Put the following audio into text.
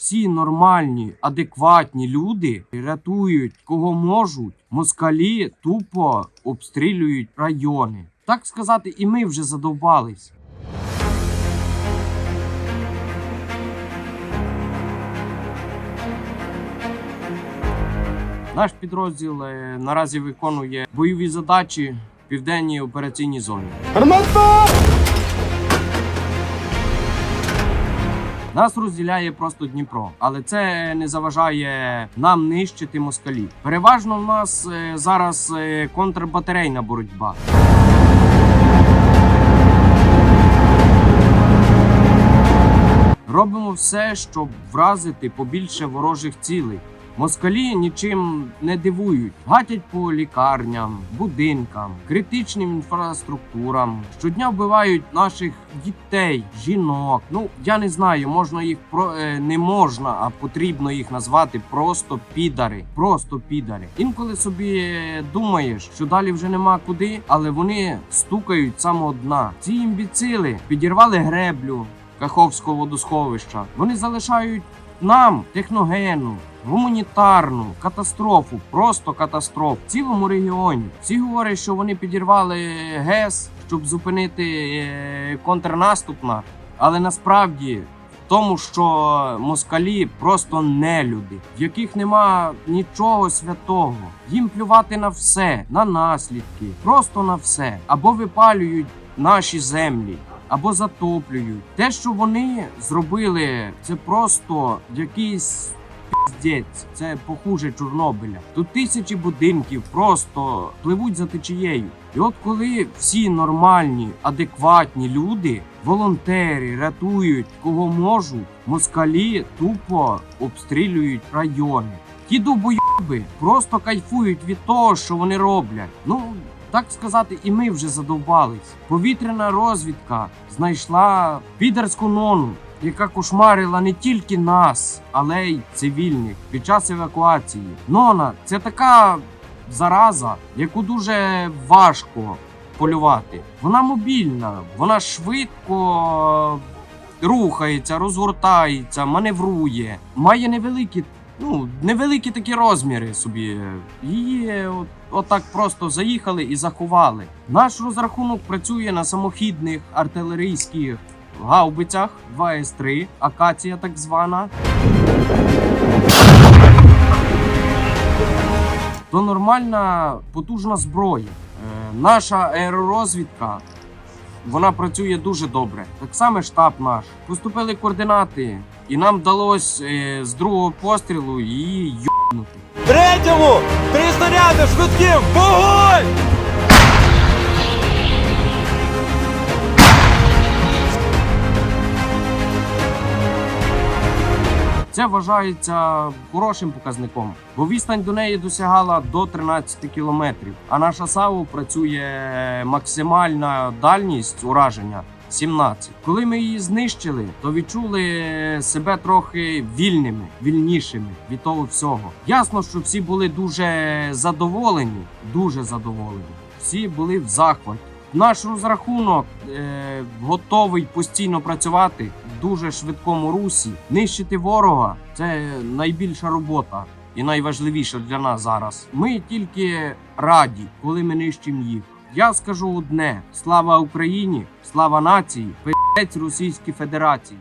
всі нормальні, адекватні люди рятують кого можуть. Москалі тупо обстрілюють райони. Так сказати, і ми вже задовбались. Наш підрозділ е, наразі виконує бойові задачі в південній операційній зоні. Нас розділяє просто Дніпро, але це не заважає нам нищити москалів. Переважно в нас е, зараз е, контрбатарейна боротьба. Робимо все, щоб вразити побільше ворожих цілей. Москалі нічим не дивують, гатять по лікарням, будинкам, критичним інфраструктурам. Щодня вбивають наших дітей, жінок. Ну я не знаю, можна їх про е, не можна, а потрібно їх назвати просто підари. Просто підари. Інколи собі е, думаєш, що далі вже нема куди, але вони стукають з самого дна. Ці імбіцили підірвали греблю. Каховського водосховища. Вони залишають нам техногенну, гуманітарну катастрофу, просто катастрофу в цілому регіоні. Всі говорять, що вони підірвали ГЕС, щоб зупинити е, контрнаступ наш. Але насправді в тому, що москалі просто нелюди, в яких нема нічого святого. Їм плювати на все, на наслідки, просто на все. Або випалюють наші землі, або затоплюють. Те, що вони зробили, це просто якийсь піздець. Це похуже Чорнобиля. Тут тисячі будинків просто пливуть за течією. І от коли всі нормальні, адекватні люди, волонтери рятують кого можуть, москалі тупо обстрілюють райони. Ті довбойоби просто кайфують від того, що вони роблять. Ну так сказати, і ми вже задовбались. Повітряна розвідка знайшла підерську нону, яка кошмарила не тільки нас, але й цивільних під час евакуації. Нона це така зараза, яку дуже важко полювати. Вона мобільна, вона швидко рухається, розгортається, маневрує, має невеликі. Ну, невеликі такі розміри собі. Її от, отак просто заїхали і заховали. Наш розрахунок працює на самохідних артилерійських гаубицях 2С3, акація так звана. То нормальна потужна зброя. Е, наша аеророзвідка вона працює дуже добре. Так само штаб наш. Поступили координати, і нам вдалося е, з другого пострілу її йобнути. Третьому! Три снаряди швидким! Вогонь! Це вважається хорошим показником, бо відстань до неї досягала до 13 кілометрів. А наша САУ працює максимальна дальність ураження 17. Коли ми її знищили, то відчули себе трохи вільними, вільнішими від того всього. Ясно, що всі були дуже задоволені, дуже задоволені. Всі були в захваті. Наш розрахунок е, готовий постійно працювати дуже швидкому русі. Нищити ворога це найбільша робота і найважливіша для нас зараз. Ми тільки раді, коли ми нищимо їх. Я скажу одне: слава Україні, слава нації, пи***ець Російській Федерації.